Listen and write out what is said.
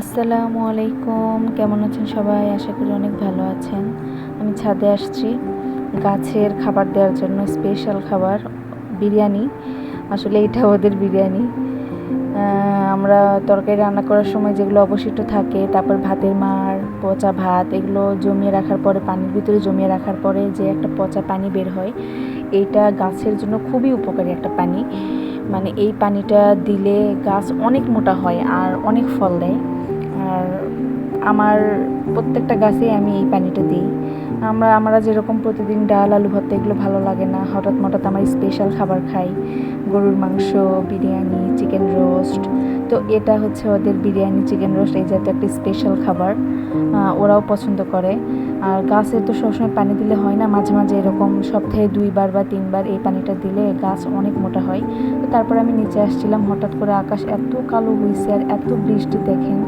আসসালামু আলাইকুম। কেমন আছেন সবাই? আশা করি অনেক ভালো আছেন। আমি ছাদে আসছি। গাছের খাবার দেওয়ার জন্য স্পেশাল খাবার, বিরিয়ানি। আসলে এটা ওদের বিরিয়ানি। আমরা তরকারি রান্না করার সময় যেগুলো অবশিষ্ট থাকে, তারপর ভাতের মার, পচা ভাত, এগুলো জমিয়ে রাখার পরে, পানির ভিতরে জমিয়ে রাখার পরে যে একটা পচা পানি বের হয় এইটা গাছের জন্য খুবই উপকারী একটা পানি। মানে এই পানিটা দিলে গাছ অনেক মোটা হয় আর অনেক ফল দেয়। আর আমার প্রত্যেকটা গাছে আমি এই পানিটা দিই। আমরা আমরা যেরকম প্রতিদিন ডাল, আলু ভর্তা এগুলো ভালো লাগে না, হঠাৎ মঠাৎ আমার স্পেশাল খাবার খাই। গরুর মাংস, বিরিয়ানি চিকেন রোস্ট তো এটা হচ্ছে ওদের বিরিয়ানি চিকেন রোস্ট এই জাতীয় একটা স্পেশাল খাবার। ওরাও পছন্দ করে। আর গাছে তো সবসময় পানি দিলে হয় না, মাঝে মাঝে এরকম সপ্তাহে দুইবার বা তিনবার এই পানিটা দিলে গাছ অনেক মোটা হয়। তো তারপর আমি নিচে আসছিলাম, হঠাৎ করে আকাশ এত কালো হয়েছে আর এত বৃষ্টি, দেখেন।